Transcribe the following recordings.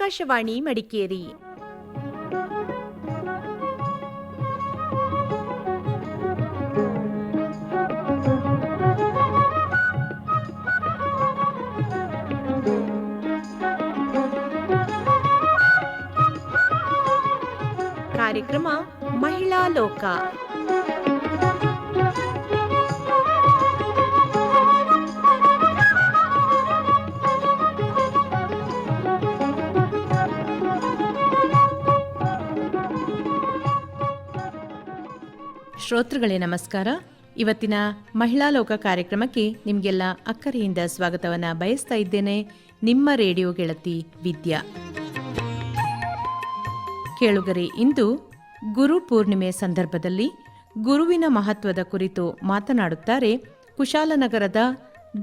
ಆಕಾಶವಾಣಿ ಮಡಿಕೇರಿ ಕಾರ್ಯಕ್ರಮ ಮಹಿಳಾ ಲೋಕ ಶ್ರೋತೃಗಳೇ, ನಮಸ್ಕಾರ. ಇವತ್ತಿನ ಮಹಿಳಾ ಲೋಕ ಕಾರ್ಯಕ್ರಮಕ್ಕೆ ನಿಮಗೆಲ್ಲ ಅಕ್ಕರೆಯಿಂದ ಸ್ವಾಗತವನ್ನು ಬಯಸ್ತಾ ಇದ್ದೇನೆ. ನಿಮ್ಮ ರೇಡಿಯೋ ಗೆಳತಿ ವಿದ್ಯಾ. ಕೇಳುಗರೆ, ಇಂದು ಗುರು ಪೂರ್ಣಿಮೆ ಸಂದರ್ಭದಲ್ಲಿ ಗುರುವಿನ ಮಹತ್ವದ ಕುರಿತು ಮಾತನಾಡುತ್ತಾರೆ ಕುಶಾಲನಗರದ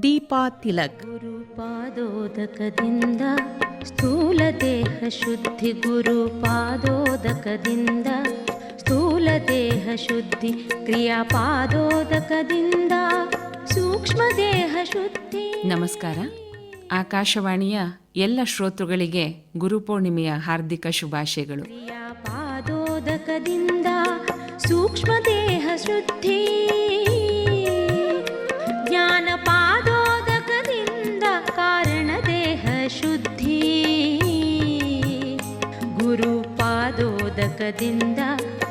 ದೀಪಾ ತಿಲಕ್. ಗುರುಪಾದೋದಕದಿಂದ, ಸ್ಥೂಲ ದೇಹ ಶುದ್ಧಿ ಗುರುಪಾದೋದಕದಿಂದ ಸ್ಥೂಲ ದೇಹ ಶುದ್ಧಿ ಕ್ರಿಯಾಪಾದೋದಕದಿಂದ ಸೂಕ್ಷ್ಮ ದೇಹ ಶುದ್ಧಿ. ನಮಸ್ಕಾರ. ಆಕಾಶವಾಣಿಯ ಎಲ್ಲ ಶ್ರೋತೃಗಳಿಗೆ ಗುರುಪೂರ್ಣಿಮೆಯ ಹಾರ್ದಿಕ ಶುಭಾಶಯಗಳು. ಕ್ರಿಯಾಪಾದೋದಕದಿಂದ ಸೂಕ್ಷ್ಮ ದೇಹ ಶುದ್ಧಿ. ಜ್ಞಾನ ಪಾದೋದಕದಿಂದ ಕಾರಣ ದೇಹ ಶುದ್ಧಿ. ಗುರು ಪಾದೋದಕದಿಂದ ಸ್ಥೂಲ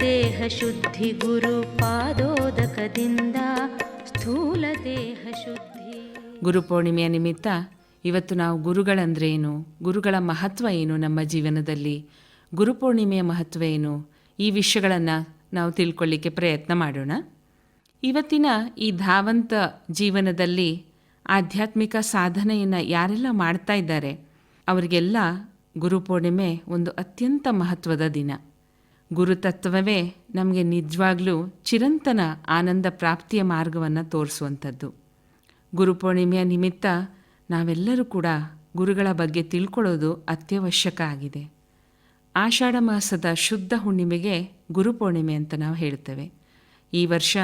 ದೇಹ ಶುದ್ಧಿ ಗುರು ಪಾದೋದಕದಿಂದ ಸ್ಥೂಲ ದೇಹ ಶುದ್ಧಿ ಗುರುಪೂರ್ಣಿಮೆಯ ನಿಮಿತ್ತ ಇವತ್ತು ನಾವು ಗುರುಗಳಂದ್ರೆ ಏನು ಗುರುಗಳ ಮಹತ್ವ ಏನು ನಮ್ಮ ಜೀವನದಲ್ಲಿ? ಗುರುಪೂರ್ಣಿಮೆಯ ಮಹತ್ವ ಏನು? ಈ ವಿಷಯಗಳನ್ನು ನಾವು ತಿಳ್ಕೊಳ್ಳಿಕ್ಕೆ ಪ್ರಯತ್ನ ಮಾಡೋಣ. ಇವತ್ತಿನ ಈ ಧಾವಂತ ಜೀವನದಲ್ಲಿ ಆಧ್ಯಾತ್ಮಿಕ ಸಾಧನೆಯನ್ನು ಯಾರೆಲ್ಲ ಮಾಡ್ತಾ ಇದ್ದಾರೆ, ಅವರಿಗೆಲ್ಲ ಗುರುಪೂರ್ಣಿಮೆ ಒಂದು ಅತ್ಯಂತ ಮಹತ್ವದ ದಿನ. ಗುರುತತ್ವವೇ ನಮಗೆ ನಿಜವಾಗ್ಲೂ ಚಿರಂತನ ಆನಂದ ಪ್ರಾಪ್ತಿಯ ಮಾರ್ಗವನ್ನು ತೋರಿಸುವಂಥದ್ದು. ಗುರುಪೂರ್ಣಿಮೆಯ ನಿಮಿತ್ತ ನಾವೆಲ್ಲರೂ ಕೂಡ ಗುರುಗಳ ಬಗ್ಗೆ ತಿಳ್ಕೊಳ್ಳೋದು ಅತ್ಯವಶ್ಯಕ ಆಗಿದೆ. ಆಷಾಢ ಮಾಸದ ಶುದ್ಧ ಹುಣ್ಣಿಮೆಗೆ ಗುರುಪೂರ್ಣಿಮೆ ಅಂತ ನಾವು ಹೇಳ್ತೇವೆ. ಈ ವರ್ಷ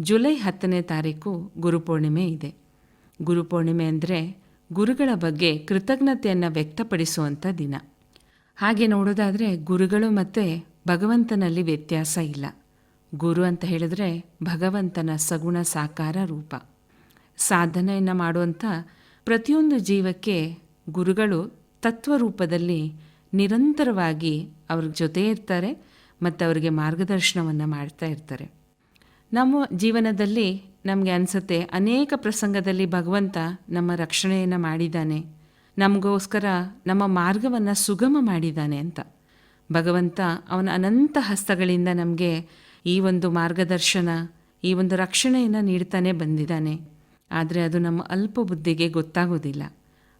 ಜುಲೈ ಹತ್ತನೇ ತಾರೀಕು ಗುರುಪೂರ್ಣಿಮೆ ಇದೆ. ಗುರುಪೂರ್ಣಿಮೆ ಅಂದರೆ ಗುರುಗಳ ಬಗ್ಗೆ ಕೃತಜ್ಞತೆಯನ್ನು ವ್ಯಕ್ತಪಡಿಸುವಂಥ ದಿನ. ಹಾಗೆ ನೋಡೋದಾದರೆ ಗುರುಗಳು ಮತ್ತು ಭಗವಂತನಲ್ಲಿ ವ್ಯತ್ಯಾಸ ಇಲ್ಲ. ಗುರು ಅಂತ ಹೇಳಿದ್ರೆ ಭಗವಂತನ ಸಗುಣ ಸಾಕಾರ ರೂಪ. ಸಾಧನೆಯನ್ನು ಮಾಡುವಂಥ ಪ್ರತಿಯೊಂದು ಜೀವಕ್ಕೆ ಗುರುಗಳು ತತ್ವರೂಪದಲ್ಲಿ ನಿರಂತರವಾಗಿ ಅವ್ರ ಜೊತೆ ಇರ್ತಾರೆ ಮತ್ತು ಅವರಿಗೆ ಮಾರ್ಗದರ್ಶನವನ್ನು ಮಾಡ್ತಾ ಇರ್ತಾರೆ. ನಮ್ಮ ಜೀವನದಲ್ಲಿ ನಮಗೆ ಅನಿಸುತ್ತೆ ಅನೇಕ ಪ್ರಸಂಗದಲ್ಲಿ ಭಗವಂತ ನಮ್ಮ ರಕ್ಷಣೆಯನ್ನು ಮಾಡಿದ್ದಾನೆ. ನಮಗೋಸ್ಕರ ನಮ್ಮ ಮಾರ್ಗವನ್ನು ಸುಗಮ ಮಾಡಿದ್ದಾನೆ ಅಂತ. ಭಗವಂತ ಅವನ ಅನಂತ ಹಸ್ತಗಳಿಂದ ನಮಗೆ ಈ ಒಂದು ಮಾರ್ಗದರ್ಶನ, ಈ ಒಂದು ರಕ್ಷಣೆಯನ್ನು ನೀಡ್ತಾನೆ ಬಂದಿದ್ದಾನೆ. ಆದರೆ ಅದು ನಮ್ಮ ಅಲ್ಪ ಬುದ್ಧಿಗೆ ಗೊತ್ತಾಗೋದಿಲ್ಲ.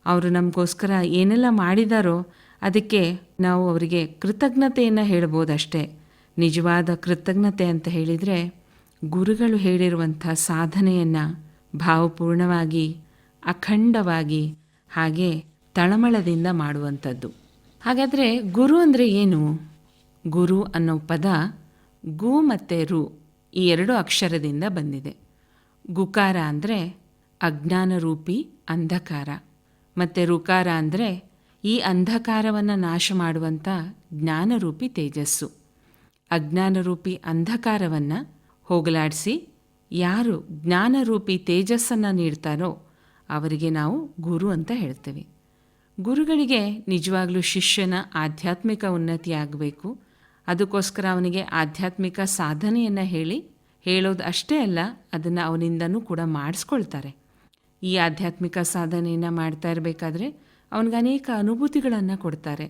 ಅವರು ನಮಗೋಸ್ಕರ ಏನೆಲ್ಲ ಮಾಡಿದಾರೋ ಅದಕ್ಕೆ ನಾವು ಅವರಿಗೆ ಕೃತಜ್ಞತೆಯನ್ನು ಹೇಳ್ಬೋದಷ್ಟೇ. ನಿಜವಾದ ಕೃತಜ್ಞತೆ ಅಂತ ಹೇಳಿದರೆ ಗುರುಗಳು ಹೇಳಿರುವಂಥ ಸಾಧನೆಯನ್ನು ಭಾವಪೂರ್ಣವಾಗಿ, ಅಖಂಡವಾಗಿ ಹಾಗೆ ತಳಮಳದಿಂದ ಮಾಡುವಂಥದ್ದು. ಹಾಗಾದರೆ ಗುರು ಅಂದರೆ ಏನು? ಗುರು ಅನ್ನೋ ಪದ ಗು ಮತ್ತು ರು ಈ ಎರಡು ಅಕ್ಷರದಿಂದ ಬಂದಿದೆ. ಗುಕಾರ ಅಂದರೆ ಅಜ್ಞಾನರೂಪಿ ಅಂಧಕಾರ. ಮತ್ತು ರುಕಾರ ಅಂದರೆ ಈ ಅಂಧಕಾರವನ್ನು ನಾಶ ಮಾಡುವಂಥ ಜ್ಞಾನರೂಪಿ ತೇಜಸ್ಸು. ಅಜ್ಞಾನರೂಪಿ ಅಂಧಕಾರವನ್ನು ಹೋಗಲಾಡಿಸಿ ಯಾರು ಜ್ಞಾನರೂಪಿ ತೇಜಸ್ಸನ್ನು ನೀಡ್ತಾರೋ ಅವರಿಗೆ ನಾವು ಗುರು ಅಂತ ಹೇಳ್ತೇವೆ. ಗುರುಗಳಿಗೆ ನಿಜವಾಗ್ಲೂ ಶಿಷ್ಯನ ಆಧ್ಯಾತ್ಮಿಕ ಉನ್ನತಿ ಆಗಬೇಕು ಅದಕ್ಕೋಸ್ಕರ ಅವನಿಗೆ ಆಧ್ಯಾತ್ಮಿಕ ಸಾಧನೆಯನ್ನು ಹೇಳಿ, ಹೇಳೋದು ಅಷ್ಟೇ ಅಲ್ಲ, ಅದನ್ನು ಅವನಿಂದನೂ ಕೂಡ ಮಾಡಿಸ್ಕೊಳ್ತಾರೆ. ಈ ಆಧ್ಯಾತ್ಮಿಕ ಸಾಧನೆಯನ್ನು ಮಾಡ್ತಾ ಇರಬೇಕಾದ್ರೆ ಅವನಿಗೆ ಅನೇಕ ಅನುಭೂತಿಗಳನ್ನು ಕೊಡ್ತಾರೆ.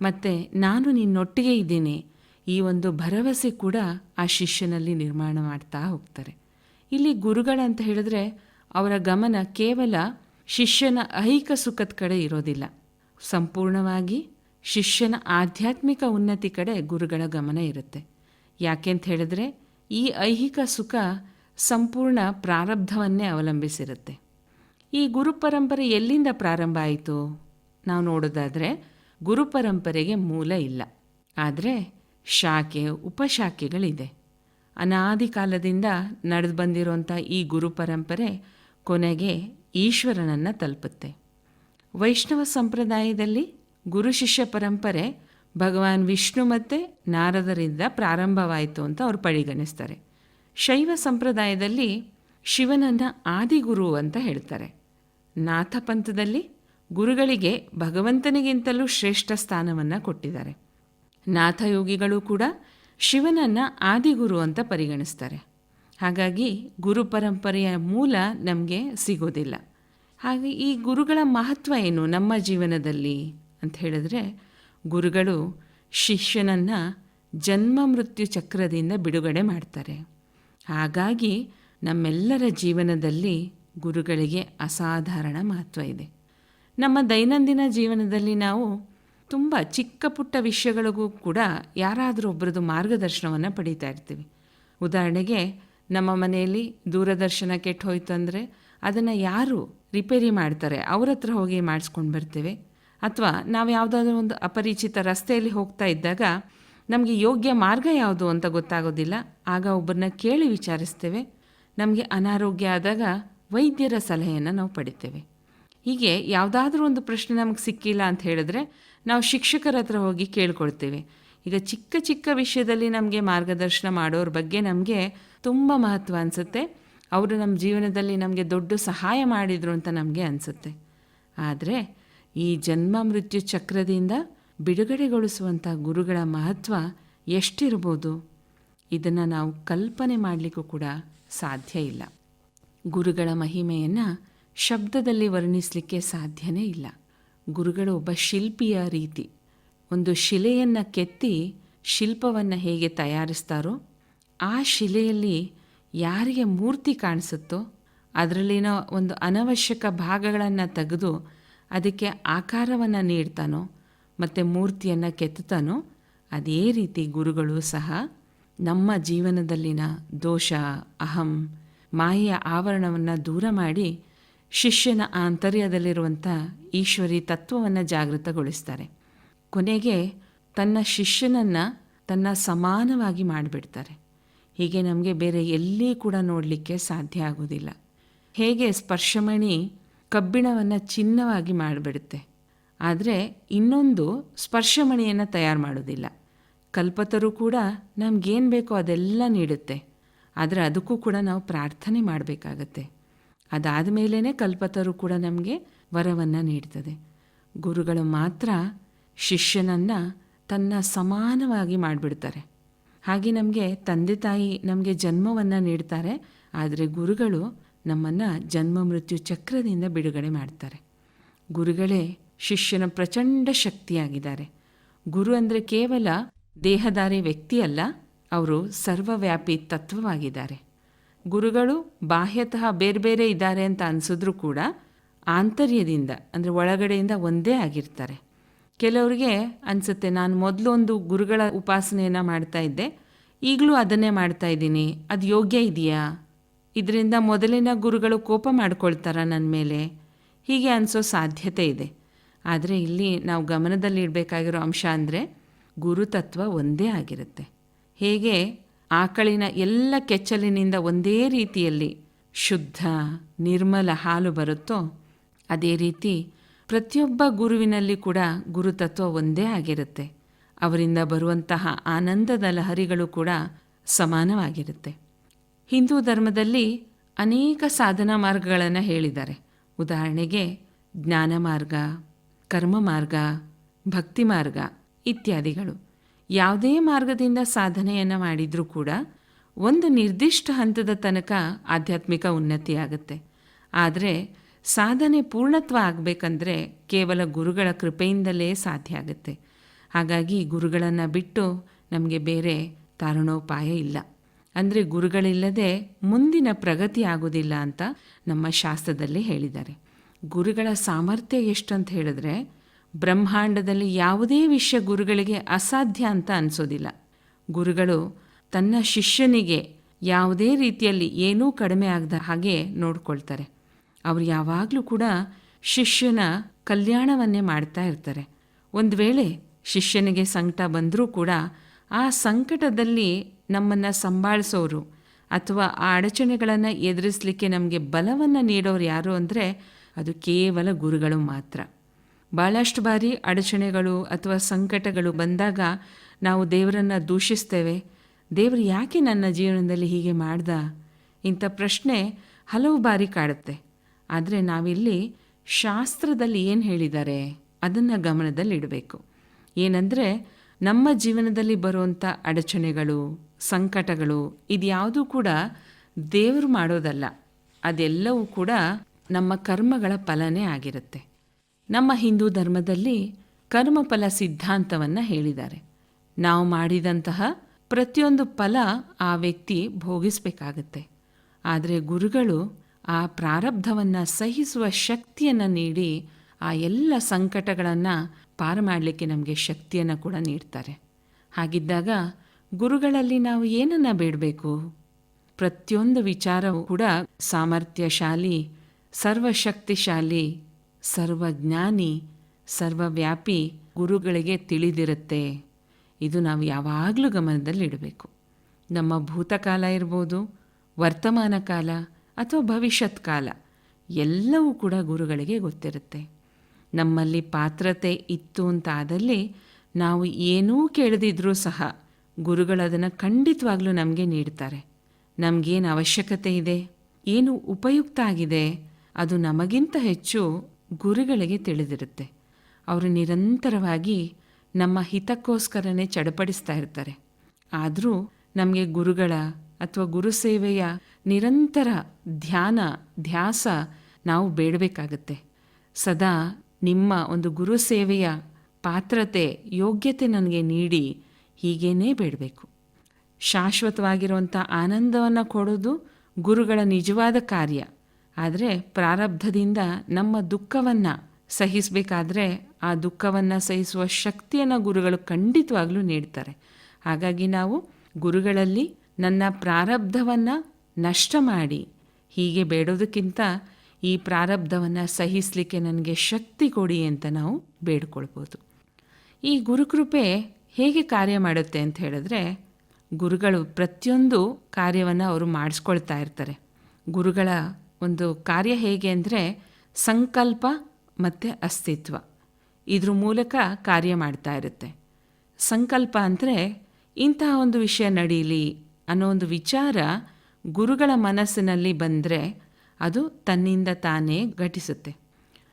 ಮತ್ತು ನಾನು ನಿನ್ನೊಟ್ಟಿಗೆ ಇದ್ದೀನಿ, ಈ ಒಂದು ಭರವಸೆ ಕೂಡ ಆ ಶಿಷ್ಯನಲ್ಲಿ ನಿರ್ಮಾಣ ಮಾಡ್ತಾ ಹೋಗ್ತಾರೆ. ಇಲ್ಲಿ ಗುರುಗಳಂತ ಹೇಳಿದ್ರೆ ಅವರ ಗಮನ ಕೇವಲ ಶಿಷ್ಯನ ಐಹಿಕ ಸುಖದ ಕಡೆ ಇರೋದಿಲ್ಲ. ಸಂಪೂರ್ಣವಾಗಿ ಶಿಷ್ಯನ ಆಧ್ಯಾತ್ಮಿಕ ಉನ್ನತಿ ಕಡೆ ಗುರುಗಳ ಗಮನ ಇರುತ್ತೆ. ಯಾಕೆಂತ ಹೇಳಿದ್ರೆ, ಈ ಐಹಿಕ ಸುಖ ಸಂಪೂರ್ಣ ಪ್ರಾರಬ್ಧವನ್ನೇ ಅವಲಂಬಿಸಿರುತ್ತೆ. ಈ ಗುರು ಪರಂಪರೆ ಎಲ್ಲಿಂದ ಪ್ರಾರಂಭ ಆಯಿತು? ನಾವು ನೋಡೋದಾದರೆ, ಗುರು ಪರಂಪರೆಗೆ ಮೂಲ ಇಲ್ಲ. ಆದರೆ, ಶಾಖೆ, ಉಪಶಾಖೆಗಳಿದೆ. ಅನಾದಿ ಕಾಲದಿಂದ ನಡೆದು ಬಂದಿರುವಂಥ ಈ ಗುರು ಪರಂಪರೆ ಕೊನೆಗೆ ಈಶ್ವರನನ್ನು ತಲುಪುತ್ತೆ. ವೈಷ್ಣವ ಸಂಪ್ರದಾಯದಲ್ಲಿ ಗುರು ಶಿಷ್ಯ ಪರಂಪರೆ ಭಗವಾನ್ ವಿಷ್ಣು ಮತ್ತು ನಾರದರಿಂದ ಪ್ರಾರಂಭವಾಯಿತು ಅಂತ ಅವರು ಪರಿಗಣಿಸ್ತಾರೆ. ಶೈವ ಸಂಪ್ರದಾಯದಲ್ಲಿ ಶಿವನನ್ನು ಆದಿಗುರು ಅಂತ ಹೇಳ್ತಾರೆ. ನಾಥ ಪಂಥದಲ್ಲಿ ಗುರುಗಳಿಗೆ ಭಗವಂತನಿಗಿಂತಲೂ ಶ್ರೇಷ್ಠ ಸ್ಥಾನವನ್ನು ಕೊಟ್ಟಿದ್ದಾರೆ. ನಾಥಯೋಗಿಗಳು ಕೂಡ ಶಿವನನ್ನು ಆದಿಗುರು ಅಂತ ಪರಿಗಣಿಸ್ತಾರೆ. ಹಾಗಾಗಿ ಗುರು ಪರಂಪರೆಯ ಮೂಲ ನಮಗೆ ಸಿಗೋದಿಲ್ಲ. ಹಾಗೆ ಈ ಗುರುಗಳ ಮಹತ್ವ ಏನು ನಮ್ಮ ಜೀವನದಲ್ಲಿ ಅಂತ ಹೇಳಿದ್ರೆ, ಗುರುಗಳು ಶಿಷ್ಯನನ್ನು ಜನ್ಮ ಮೃತ್ಯು ಚಕ್ರದಿಂದ ಬಿಡುಗಡೆ ಮಾಡ್ತಾರೆ. ಹಾಗಾಗಿ ನಮ್ಮೆಲ್ಲರ ಜೀವನದಲ್ಲಿ ಗುರುಗಳಿಗೆ ಅಸಾಧಾರಣ ಮಹತ್ವ ಇದೆ. ನಮ್ಮ ದೈನಂದಿನ ಜೀವನದಲ್ಲಿ ನಾವು ತುಂಬ ಚಿಕ್ಕ ಪುಟ್ಟ ವಿಷಯಗಳಿಗೂ ಕೂಡ ಯಾರಾದರೂ ಒಬ್ಬರದು ಮಾರ್ಗದರ್ಶನವನ್ನು ಪಡೀತಾ ಇರ್ತೀವಿ. ಉದಾಹರಣೆಗೆ, ನಮ್ಮ ಮನೆಯಲ್ಲಿ ದೂರದರ್ಶನ ಕೆಟ್ಟು ಹೋಯ್ತು ಅಂದರೆ ಅದನ್ನು ಯಾರು ರಿಪೇರಿ ಮಾಡ್ತಾರೆ, ಅವ್ರ ಹತ್ರ ಹೋಗಿ ಮಾಡಿಸ್ಕೊಂಡು ಬರ್ತೇವೆ. ಅಥವಾ ನಾವು ಯಾವುದಾದ್ರೂ ಒಂದು ಅಪರಿಚಿತ ರಸ್ತೆಯಲ್ಲಿ ಹೋಗ್ತಾ ಇದ್ದಾಗ ನಮಗೆ ಯೋಗ್ಯ ಮಾರ್ಗ ಯಾವುದು ಅಂತ ಗೊತ್ತಾಗೋದಿಲ್ಲ. ಆಗ ಒಬ್ಬರನ್ನ ಕೇಳಿ ವಿಚಾರಿಸ್ತೇವೆ. ನಮಗೆ ಅನಾರೋಗ್ಯ ಆದಾಗ ವೈದ್ಯರ ಸಲಹೆಯನ್ನು ನಾವು ಪಡಿತೇವೆ. ಹೀಗೆ ಯಾವುದಾದ್ರೂ ಒಂದು ಪ್ರಶ್ನೆ ನಮಗೆ ಸಿಕ್ಕಿಲ್ಲ ಅಂತ ಹೇಳಿದ್ರೆ ನಾವು ಶಿಕ್ಷಕರ ಹತ್ರ ಹೋಗಿ ಕೇಳ್ಕೊಳ್ತೇವೆ. ಈಗ ಚಿಕ್ಕ ಚಿಕ್ಕ ವಿಷಯದಲ್ಲಿ ನಮಗೆ ಮಾರ್ಗದರ್ಶನ ಮಾಡೋರ ಬಗ್ಗೆ ನಮಗೆ ತುಂಬ ಮಹತ್ವ ಅನಿಸುತ್ತೆ. ಅವರು ನಮ್ಮ ಜೀವನದಲ್ಲಿ ನಮಗೆ ದೊಡ್ಡ ಸಹಾಯ ಮಾಡಿದರು ಅಂತ ನಮಗೆ ಅನಿಸುತ್ತೆ. ಆದರೆ ಈ ಜನ್ಮ ಮೃತ್ಯು ಚಕ್ರದಿಂದ ಬಿಡುಗಡೆಗೊಳಿಸುವಂಥ ಗುರುಗಳ ಮಹತ್ವ ಎಷ್ಟಿರ್ಬೋದು? ಇದನ್ನು ನಾವು ಕಲ್ಪನೆ ಮಾಡಲಿಕ್ಕೂ ಕೂಡ ಸಾಧ್ಯ ಇಲ್ಲ. ಗುರುಗಳ ಮಹಿಮೆಯನ್ನು ಶಬ್ದದಲ್ಲಿ ವರ್ಣಿಸಲಿಕ್ಕೆ ಸಾಧ್ಯನೇ ಇಲ್ಲ. ಗುರುಗಳು ಒಬ್ಬ ಶಿಲ್ಪಿಯ ರೀತಿ. ಒಂದು ಶಿಲೆಯನ್ನು ಕೆತ್ತಿ ಶಿಲ್ಪವನ್ನು ಹೇಗೆ ತಯಾರಿಸ್ತಾರೋ ಆ ಶಿಲೆಯಲ್ಲಿ ಯಾರಿಗೆ ಮೂರ್ತಿ ಕಾಣಿಸುತ್ತೋ ಅದರಲ್ಲಿನ ಒಂದು ಅನವಶ್ಯಕ ಭಾಗಗಳನ್ನು ತೆಗೆದು ಅದಕ್ಕೆ ಆಕಾರವನ್ನು ನೀಡ್ತಾನೋ ಮತ್ತು ಮೂರ್ತಿಯನ್ನು ಕೆತ್ತುತ್ತಾನೋ ಅದೇ ರೀತಿ ಗುರುಗಳು ಸಹ ನಮ್ಮ ಜೀವನದಲ್ಲಿನ ದೋಷ, ಅಹಂ, ಮಾಯೆಯ ಆವರಣವನ್ನು ದೂರ ಮಾಡಿ ಶಿಷ್ಯನ ಆಂತರ್ಯದಲ್ಲಿರುವಂಥ ಈಶ್ವರಿ ತತ್ವವನ್ನು ಜಾಗೃತಗೊಳಿಸ್ತಾರೆ. ಕೊನೆಗೆ ತನ್ನ ಶಿಷ್ಯನನ್ನು ತನ್ನ ಸಮಾನವಾಗಿ ಮಾಡಿಬಿಡ್ತಾರೆ. ಹೀಗೆ ನಮಗೆ ಬೇರೆ ಎಲ್ಲಿ ಕೂಡ ನೋಡಲಿಕ್ಕೆ ಸಾಧ್ಯ ಆಗೋದಿಲ್ಲ. ಹೇಗೆ ಸ್ಪರ್ಶಮಣಿ ಕಬ್ಬಿಣವನ್ನು ಚಿನ್ನವಾಗಿ ಮಾಡಿಬಿಡುತ್ತೆ. ಆದರೆ ಇನ್ನೊಂದು ಸ್ಪರ್ಶಮಣಿಯನ್ನು ತಯಾರು ಮಾಡೋದಿಲ್ಲ. ಕಲ್ಪತರು ಕೂಡ ನಮಗೇನು ಬೇಕೋ ಅದೆಲ್ಲ ನೀಡುತ್ತೆ. ಆದರೆ ಅದಕ್ಕೂ ಕೂಡ ನಾವು ಪ್ರಾರ್ಥನೆ ಮಾಡಬೇಕಾಗತ್ತೆ. ಅದಾದ ಮೇಲೇ ಕಲ್ಪತರು ಕೂಡ ನಮಗೆ ವರವನ್ನು ನೀಡ್ತದೆ. ಗುರುಗಳು ಮಾತ್ರ ಶಿಷ್ಯನನ್ನು ತನ್ನ ಸಮಾನವಾಗಿ ಮಾಡಿಬಿಡ್ತಾರೆ. ಹಾಗೆ ನಮಗೆ ತಂದೆ ತಾಯಿ ನಮಗೆ ಜನ್ಮವನ್ನು ನೀಡ್ತಾರೆ, ಆದರೆ ಗುರುಗಳು ನಮ್ಮನ್ನು ಜನ್ಮ ಮೃತ್ಯು ಚಕ್ರದಿಂದ ಬಿಡುಗಡೆ ಮಾಡ್ತಾರೆ. ಗುರುಗಳೇ, ಶಿಷ್ಯನ ಪ್ರಚಂಡ ಶಕ್ತಿಯಾಗಿದ್ದಾರೆ. ಗುರು ಅಂದರೆ ಕೇವಲ ದೇಹಧಾರಿ ವ್ಯಕ್ತಿ ಅಲ್ಲ, ಅವರು ಸರ್ವವ್ಯಾಪಿ ತತ್ವವಾಗಿದ್ದಾರೆ. ಗುರುಗಳು ಬಾಹ್ಯತಃ ಬೇರೆ ಬೇರೆ ಇದ್ದಾರೆ ಅಂತ ಅನಿಸಿದ್ರು ಕೂಡ ಆಂತರ್ಯದಿಂದ ಅಂದರೆ ಒಳಗಡೆಯಿಂದ ಒಂದೇ ಆಗಿರ್ತಾರೆ. ಕೆಲವರಿಗೆ ಅನಿಸುತ್ತೆ, ನಾನು ಮೊದಲು ಒಂದು ಗುರುಗಳ ಉಪಾಸನೆಯನ್ನು ಮಾಡ್ತಾ ಇದ್ದೆ, ಈಗಲೂ ಅದನ್ನೇ ಮಾಡ್ತಾ ಇದ್ದೀನಿ, ಅದು ಯೋಗ್ಯ ಇದೆಯಾ? ಇದರಿಂದ ಮೊದಲಿನ ಗುರುಗಳು ಕೋಪ ಮಾಡ್ಕೊಳ್ತಾರ ನನ್ನ ಮೇಲೆ? ಹೀಗೆ ಅನಿಸೋ ಸಾಧ್ಯತೆ ಇದೆ. ಆದರೆ ಇಲ್ಲಿ ನಾವು ಗಮನದಲ್ಲಿಡಬೇಕಾಗಿರೋ ಅಂಶ ಅಂದರೆ ಗುರುತತ್ವ ಒಂದೇ ಆಗಿರುತ್ತೆ. ಹೇಗೆ? ಆಕಳಿನ ಎಲ್ಲ ಕೆಚ್ಚಲಿನಿಂದ ಒಂದೇ ರೀತಿಯಲ್ಲಿ ಶುದ್ಧ, ನಿರ್ಮಲ ಹಾಲು ಬರುತ್ತೋ, ಅದೇ ರೀತಿ ಪ್ರತಿಯೊಬ್ಬ ಗುರುವಿನಲ್ಲಿ ಕೂಡ ಗುರುತತ್ವ ಒಂದೇ ಆಗಿರುತ್ತೆ. ಅವರಿಂದ ಬರುವಂತಹ ಆನಂದದ ಲಹರಿಗಳು ಕೂಡ ಸಮಾನವಾಗಿರುತ್ತೆ. ಹಿಂದೂ ಧರ್ಮದಲ್ಲಿ ಅನೇಕ ಸಾಧನಾ ಮಾರ್ಗಗಳನ್ನು ಹೇಳಿದ್ದಾರೆ. ಉದಾಹರಣೆಗೆ ಜ್ಞಾನ ಮಾರ್ಗ, ಕರ್ಮ ಮಾರ್ಗ, ಭಕ್ತಿ ಮಾರ್ಗ ಇತ್ಯಾದಿಗಳು. ಯಾವುದೇ ಮಾರ್ಗದಿಂದ ಸಾಧನೆಯನ್ನು ಮಾಡಿದರೂ ಕೂಡ ಒಂದು ನಿರ್ದಿಷ್ಟ ಹಂತದ ತನಕ ಆಧ್ಯಾತ್ಮಿಕ ಉನ್ನತಿಯಾಗುತ್ತೆ. ಆದರೆ ಸಾಧನೆ ಪೂರ್ಣತ್ವ ಆಗಬೇಕಂದ್ರೆ ಕೇವಲ ಗುರುಗಳ ಕೃಪೆಯಿಂದಲೇ ಸಾಧ್ಯ ಆಗುತ್ತೆ. ಹಾಗಾಗಿ ಗುರುಗಳನ್ನು ಬಿಟ್ಟು ನಮಗೆ ಬೇರೆ ತಾರಣೋಪಾಯ ಇಲ್ಲ. ಅಂದರೆ ಗುರುಗಳಿಲ್ಲದೆ ಮುಂದಿನ ಪ್ರಗತಿ ಆಗೋದಿಲ್ಲ ಅಂತ ನಮ್ಮ ಶಾಸ್ತ್ರದಲ್ಲಿ ಹೇಳಿದ್ದಾರೆ. ಗುರುಗಳ ಸಾಮರ್ಥ್ಯ ಎಷ್ಟು ಅಂತ ಹೇಳಿದ್ರೆ ಬ್ರಹ್ಮಾಂಡದಲ್ಲಿ ಯಾವುದೇ ವಿಷಯ ಗುರುಗಳಿಗೆ ಅಸಾಧ್ಯ ಅಂತ ಅನಿಸೋದಿಲ್ಲ. ಗುರುಗಳು ತನ್ನ ಶಿಷ್ಯನಿಗೆ ಯಾವುದೇ ರೀತಿಯಲ್ಲಿ ಏನೂ ಕಡಿಮೆ ಆಗದ ಹಾಗೆ ನೋಡ್ಕೊಳ್ತಾರೆ. ಅವರು ಯಾವಾಗಲೂ ಕೂಡ ಶಿಷ್ಯನ ಕಲ್ಯಾಣವನ್ನೇ ಮಾಡ್ತಾ ಇರ್ತಾರೆ. ಒಂದು ವೇಳೆ ಶಿಷ್ಯನಿಗೆ ಸಂಕಟ ಬಂದರೂ ಕೂಡ ಆ ಸಂಕಟದಲ್ಲಿ ನಮ್ಮನ್ನು ಸಂಭಾಳಿಸೋರು ಅಥವಾ ಆ ಅಡಚಣೆಗಳನ್ನು ಎದುರಿಸಲಿಕ್ಕೆ ನಮಗೆ ಬಲವನ್ನು ನೀಡೋರು ಯಾರು ಅಂದರೆ ಅದು ಕೇವಲ ಗುರುಗಳು ಮಾತ್ರ. ಭಾಳಷ್ಟು ಬಾರಿ ಅಡಚಣೆಗಳು ಅಥವಾ ಸಂಕಟಗಳು ಬಂದಾಗ ನಾವು ದೇವರನ್ನು ದೂಷಿಸ್ತೇವೆ. ದೇವರು ಯಾಕೆ ನನ್ನ ಜೀವನದಲ್ಲಿ ಹೀಗೆ ಮಾಡ್ದ? ಇಂಥ ಪ್ರಶ್ನೆ ಹಲವು ಬಾರಿ ಕಾಡುತ್ತೆ. ಆದರೆ ನಾವಿಲ್ಲಿ ಶಾಸ್ತ್ರದಲ್ಲಿ ಏನು ಹೇಳಿದ್ದಾರೆ ಅದನ್ನು ಗಮನದಲ್ಲಿಡಬೇಕು. ಏನಂದರೆ ನಮ್ಮ ಜೀವನದಲ್ಲಿ ಬರುವಂಥ ಅಡಚಣೆಗಳು, ಸಂಕಟಗಳು ಇದ್ಯಾವುದೂ ಕೂಡ ದೇವರು ಮಾಡೋದಲ್ಲ. ಅದೆಲ್ಲವೂ ಕೂಡ ನಮ್ಮ ಕರ್ಮಗಳ ಫಲನೇ ಆಗಿರುತ್ತೆ. ನಮ್ಮ ಹಿಂದೂ ಧರ್ಮದಲ್ಲಿ ಕರ್ಮಫಲ ಸಿದ್ಧಾಂತವನ್ನು ಹೇಳಿದ್ದಾರೆ. ನಾವು ಮಾಡಿದಂತಹ ಪ್ರತಿಯೊಂದು ಫಲ ಆ ವ್ಯಕ್ತಿ ಭೋಗಿಸಬೇಕಾಗತ್ತೆ. ಆದರೆ ಗುರುಗಳು ಆ ಪ್ರಾರಬ್ಧವನ್ನು ಸಹಿಸುವ ಶಕ್ತಿಯನ್ನು ನೀಡಿ ಆ ಎಲ್ಲ ಸಂಕಟಗಳನ್ನು ಪಾರು ಮಾಡಲಿಕ್ಕೆ ನಮಗೆ ಶಕ್ತಿಯನ್ನು ಕೂಡ ನೀಡ್ತಾರೆ. ಹಾಗಿದ್ದಾಗ ಗುರುಗಳಲ್ಲಿ ನಾವು ಏನನ್ನು ಬೇಡಬೇಕು? ಪ್ರತಿಯೊಂದು ವಿಚಾರವೂ ಕೂಡ ಸಾಮರ್ಥ್ಯಶಾಲಿ, ಸರ್ವಶಕ್ತಿಶಾಲಿ, ಸರ್ವಜ್ಞಾನಿ, ಸರ್ವವ್ಯಾಪಿ ಗುರುಗಳಿಗೆ ತಿಳಿದಿರುತ್ತೆ. ಇದು ನಾವು ಯಾವಾಗಲೂ ಗಮನದಲ್ಲಿಡಬೇಕು. ನಮ್ಮ ಭೂತಕಾಲ ಇರ್ಬೋದು, ವರ್ತಮಾನ ಕಾಲ ಅಥವಾ ಭವಿಷ್ಯತ್ ಕಾಲ, ಎಲ್ಲವೂ ಕೂಡ ಗುರುಗಳಿಗೆ ಗೊತ್ತಿರುತ್ತೆ. ನಮ್ಮಲ್ಲಿ ಪಾತ್ರತೆ ಇತ್ತು ಅಂತಾದಲ್ಲಿ ನಾವು ಏನೂ ಕೇಳದಿದ್ರೂ ಸಹ ಗುರುಗಳದನ್ನು ಖಂಡಿತವಾಗ್ಲೂ ನಮಗೆ ನೀಡ್ತಾರೆ. ನಮಗೇನು ಅವಶ್ಯಕತೆ ಇದೆ? ಏನು ಉಪಯುಕ್ತ ಆಗಿದೆ? ಅದು ನಮಗಿಂತ ಹೆಚ್ಚು ಗುರುಗಳಿಗೆ ತಿಳಿದಿರುತ್ತೆ. ಅವರು ನಿರಂತರವಾಗಿ ನಮ್ಮ ಹಿತಕ್ಕೋಸ್ಕರನೇ ಚಡಪಡಿಸ್ತಾ ಇರ್ತಾರೆ. ಆದರೂ ನಮಗೆ ಗುರುಗಳ ಅಥವಾ ಗುರು ಸೇವೆಯ ನಿರಂತರ ಧ್ಯಾನ, ಧ್ಯಾಸ ನಾವು ಬೇಡಬೇಕಾಗತ್ತೆ. ಸದಾ ನಿಮ್ಮ ಒಂದು ಗುರು ಸೇವೆಯ ಪಾತ್ರತೆ, ಯೋಗ್ಯತೆ ನನಗೆ ನೀಡಿ ಹೀಗೇನೇ ಬೇಡಬೇಕು. ಶಾಶ್ವತವಾಗಿರುವಂಥ ಆನಂದವನ್ನು ಕೊಡೋದು ಗುರುಗಳ ನಿಜವಾದ ಕಾರ್ಯ. ಆದರೆ ಪ್ರಾರಬ್ಧದಿಂದ ನಮ್ಮ ದುಃಖವನ್ನು ಸಹಿಸಬೇಕಾದ್ರೆ ಆ ದುಃಖವನ್ನು ಸಹಿಸುವ ಶಕ್ತಿಯನ್ನು ಗುರುಗಳು ಖಂಡಿತವಾಗ್ಲೂ ನೀಡ್ತಾರೆ. ಹಾಗಾಗಿ ನಾವು ಗುರುಗಳಲ್ಲಿ ನನ್ನ ಪ್ರಾರಬ್ಧವನ್ನು ನಷ್ಟ ಮಾಡಿ, ಹೀಗೆ ಬೇಡೋದಕ್ಕಿಂತ ಈ ಪ್ರಾರಬ್ಧವನ್ನು ಸಹಿಸಲಿಕ್ಕೆ ನನಗೆ ಶಕ್ತಿ ಕೊಡಿ ಅಂತ ನಾವು ಬೇಡ್ಕೊಳ್ಬೋದು. ಈ ಗುರುಕೃಪೆ ಹೇಗೆ ಕಾರ್ಯ ಮಾಡುತ್ತೆ ಅಂತ ಹೇಳಿದ್ರೆ, ಗುರುಗಳು ಪ್ರತಿಯೊಂದು ಕಾರ್ಯವನ್ನು ಅವರು ಮಾಡಿಸ್ಕೊಳ್ತಾ ಇರ್ತಾರೆ. ಗುರುಗಳ ಒಂದು ಕಾರ್ಯ ಹೇಗೆ ಅಂದರೆ, ಸಂಕಲ್ಪ ಮತ್ತು ಅಸ್ತಿತ್ವ. ಇದ್ರ ಮೂಲಕ ಕಾರ್ಯ ಮಾಡ್ತಾ ಇರುತ್ತೆ. ಸಂಕಲ್ಪ ಅಂದರೆ ಇಂತಹ ಒಂದು ವಿಷಯ ನಡೀಲಿ ಅನ್ನೋ ಒಂದು ವಿಚಾರ ಗುರುಗಳ ಮನಸ್ಸಿನಲ್ಲಿ ಬಂದರೆ ಅದು ತನ್ನಿಂದ ತಾನೇ ಘಟಿಸುತ್ತೆ.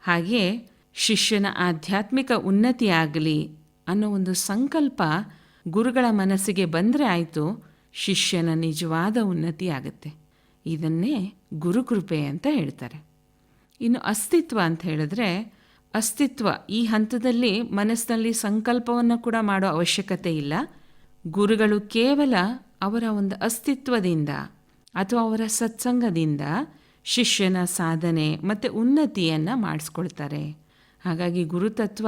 ಹಾಗೆಯೇ ಶಿಷ್ಯನ ಆಧ್ಯಾತ್ಮಿಕ ಉನ್ನತಿಯಾಗಲಿ ಅನ್ನೋ ಒಂದು ಸಂಕಲ್ಪ ಗುರುಗಳ ಮನಸ್ಸಿಗೆ ಬಂದರೆ ಆಯಿತು ಶಿಷ್ಯನ ನಿಜವಾದ ಉನ್ನತಿ ಆಗುತ್ತೆ. ಇದನ್ನೇ ಗುರುಕೃಪೆ ಅಂತ ಹೇಳ್ತಾರೆ. ಇನ್ನು ಅಸ್ತಿತ್ವ ಅಂತ ಹೇಳಿದ್ರೆ ಅಸ್ತಿತ್ವ ಈ ಹಂತದಲ್ಲಿ ಮನಸ್ಸಿನಲ್ಲಿ ಸಂಕಲ್ಪವನ್ನು ಕೂಡ ಮಾಡೋ ಅವಶ್ಯಕತೆ ಇಲ್ಲ. ಗುರುಗಳು ಕೇವಲ ಅವರ ಒಂದು ಅಸ್ತಿತ್ವದಿಂದ ಅಥವಾ ಅವರ ಸತ್ಸಂಗದಿಂದ ಶಿಷ್ಯನ ಸಾಧನೆ ಮತ್ತು ಉನ್ನತಿಯನ್ನು ಮಾಡಿಸ್ಕೊಳ್ತಾರೆ. ಹಾಗಾಗಿ ಗುರುತತ್ವ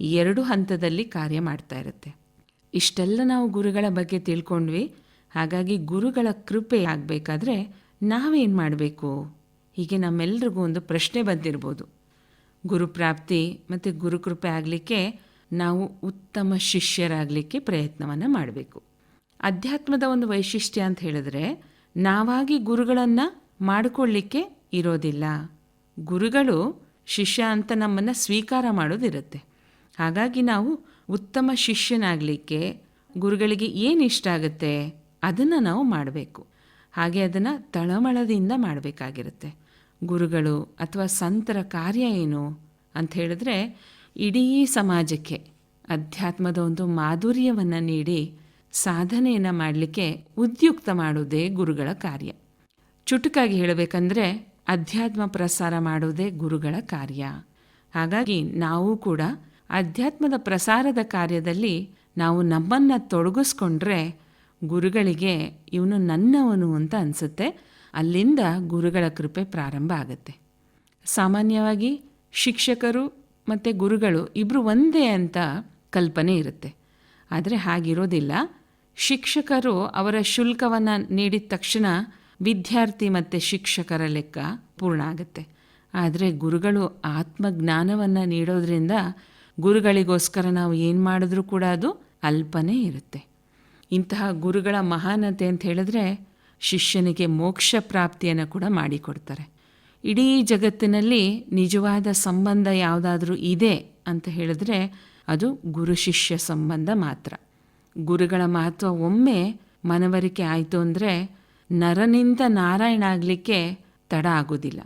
ಎರಡು ಹಂತದಲ್ಲಿ ಕಾರ್ಯ ಮಾಡ್ತಾ ಇರುತ್ತೆ. ಇಷ್ಟೆಲ್ಲ ನಾವು ಗುರುಗಳ ಬಗ್ಗೆ ತಿಳ್ಕೊಂಡ್ವಿ. ಹಾಗಾಗಿ ಗುರುಗಳ ಕೃಪೆ ಆಗಬೇಕಾದ್ರೆ ನಾವೇನು ಮಾಡಬೇಕು? ಹೀಗೆ ನಮ್ಮೆಲ್ರಿಗೂ ಒಂದು ಪ್ರಶ್ನೆ ಬಂದಿರ್ಬೋದು. ಗುರುಪ್ರಾಪ್ತಿ ಮತ್ತು ಗುರುಕೃಪೆ ಆಗಲಿಕ್ಕೆ ನಾವು ಉತ್ತಮ ಶಿಷ್ಯರಾಗಲಿಕ್ಕೆ ಪ್ರಯತ್ನವನ್ನು ಮಾಡಬೇಕು. ಅಧ್ಯಾತ್ಮದ ಒಂದು ವೈಶಿಷ್ಟ್ಯ ಅಂತ ಹೇಳಿದ್ರೆ ನಾವಾಗಿ ಗುರುಗಳನ್ನು ಮಾಡಿಕೊಳ್ಳಿಕ್ಕೆ ಇರೋದಿಲ್ಲ. ಗುರುಗಳು ಶಿಷ್ಯ ಅಂತ ನಮ್ಮನ್ನು ಸ್ವೀಕಾರ ಮಾಡೋದಿರುತ್ತೆ. ಹಾಗಾಗಿ ನಾವು ಉತ್ತಮ ಶಿಷ್ಯನಾಗಲಿಕ್ಕೆ ಗುರುಗಳಿಗೆ ಏನು ಇಷ್ಟ ಆಗುತ್ತೆ ಅದನ್ನು ನಾವು ಮಾಡಬೇಕು. ಹಾಗೆ ಅದನ್ನು ತಳಮಳದಿಂದ ಮಾಡಬೇಕಾಗಿರುತ್ತೆ. ಗುರುಗಳು ಅಥವಾ ಸಂತರ ಕಾರ್ಯ ಏನು ಅಂತ ಹೇಳಿದ್ರೆ ಇಡೀ ಸಮಾಜಕ್ಕೆ ಅಧ್ಯಾತ್ಮದ ಒಂದು ಮಾಧುರ್ಯವನ್ನು ನೀಡಿ ಸಾಧನೆಯನ್ನು ಮಾಡಲಿಕ್ಕೆ ಉದ್ಯುಕ್ತ ಮಾಡುವುದೇ ಗುರುಗಳ ಕಾರ್ಯ. ಚುಟುಕಾಗಿ ಹೇಳಬೇಕಂದ್ರೆ ಅಧ್ಯಾತ್ಮ ಪ್ರಸಾರ ಮಾಡುವುದೇ ಗುರುಗಳ ಕಾರ್ಯ. ಹಾಗಾಗಿ ನಾವು ಕೂಡ ಅಧ್ಯಾತ್ಮದ ಪ್ರಸಾರದ ಕಾರ್ಯದಲ್ಲಿ ನಾವು ನಮ್ಮನ್ನು ತೊಡಗಿಸ್ಕೊಂಡ್ರೆ ಗುರುಗಳಿಗೆ ಇವನು ನನ್ನವನು ಅಂತ ಅನಿಸುತ್ತೆ. ಅಲ್ಲಿಂದ ಗುರುಗಳ ಕೃಪೆ ಪ್ರಾರಂಭ ಆಗುತ್ತೆ. ಸಾಮಾನ್ಯವಾಗಿ ಶಿಕ್ಷಕರು ಮತ್ತು ಗುರುಗಳು ಇಬ್ಬರು ಒಂದೇ ಅಂತ ಕಲ್ಪನೆ ಇರುತ್ತೆ. ಆದರೆ ಹಾಗಿರೋದಿಲ್ಲ. ಶಿಕ್ಷಕರು ಅವರ ಶುಲ್ಕವನ್ನು ನೀಡಿದ ತಕ್ಷಣ ವಿದ್ಯಾರ್ಥಿ ಮತ್ತು ಶಿಕ್ಷಕರ ಲೆಕ್ಕ ಪೂರ್ಣ ಆಗುತ್ತೆ. ಆದರೆ ಗುರುಗಳು ಆತ್ಮಜ್ಞಾನವನ್ನು ನೀಡೋದ್ರಿಂದ ಗುರುಗಳಿಗೋಸ್ಕರ ನಾವು ಏನು ಮಾಡಿದ್ರೂ ಕೂಡ ಅದು ಅಲ್ಪನೇ ಇರುತ್ತೆ. ಇಂತಹ ಗುರುಗಳ ಮಹಾನತೆ ಅಂತ ಹೇಳಿದ್ರೆ ಶಿಷ್ಯನಿಗೆ ಮೋಕ್ಷ ಪ್ರಾಪ್ತಿಯನ್ನು ಕೂಡ ಮಾಡಿಕೊಡ್ತಾರೆ. ಇಡೀ ಜಗತ್ತಿನಲ್ಲಿ ನಿಜವಾದ ಸಂಬಂಧ ಯಾವುದಾದ್ರೂ ಇದೆ ಅಂತ ಹೇಳಿದ್ರೆ ಅದು ಗುರು ಶಿಷ್ಯ ಸಂಬಂಧ ಮಾತ್ರ. ಗುರುಗಳ ಮಹತ್ವ ಒಮ್ಮೆ ಮನವರಿಕೆ ಆಯಿತು ಅಂದರೆ ನರನಿಂದ ನಾರಾಯಣ ಆಗಲಿಕ್ಕೆ ತಡ ಆಗೋದಿಲ್ಲ.